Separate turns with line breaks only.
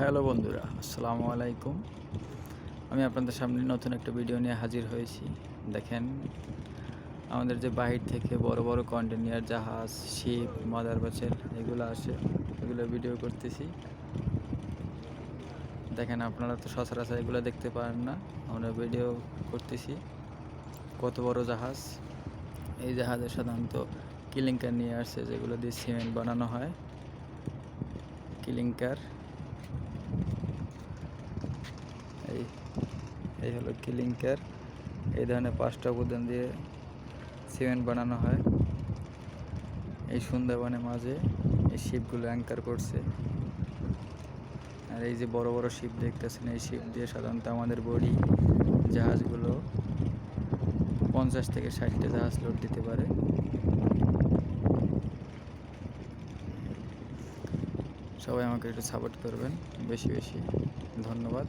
Hello বন্ধুরা, আসসালামু আলাইকুম। আমি আপনাদের সামনে নতুন একটা ভিডিও নিয়ে হাজির হয়েছি। দেখেন, আমাদের যে বাহির থেকে বড় বড় কন্টেনার জাহাজ শিপ মাদার বাচেল এগুলো আসে, এগুলো ভিডিও করতেছি। দেখেন, আপনারা তো সচরাচর এগুলো দেখতে পারেন না। আমরা ভিডিও করতেছি। কত বড় জাহাজ। এই জাহাজে সাধারণত কিলিংকার নিয়ে আসছে যেগুলো দিয়ে সিমেন্ট বানানো হয়। কিলিংকার এই এই হলো কিলিংকার এই ধরনের পাঁচটা উপাদান দিয়ে সিমেন্ট বানানো হয়। এই সুন্দরবনের মাঝে এই শিপগুলো অ্যাঙ্কার করছে। আর এই যে বড় বড় শিপ দেখতেছেন, এই শিপ দিয়ে সাধারণত আমাদের বড়ি, জাহাজগুলো পঞ্চাশ থেকে ষাটটা জাহাজ লোড দিতে পারে। সবাই আমাকে একটু সাপোর্ট করবেন। বেশি বেশি ধন্যবাদ।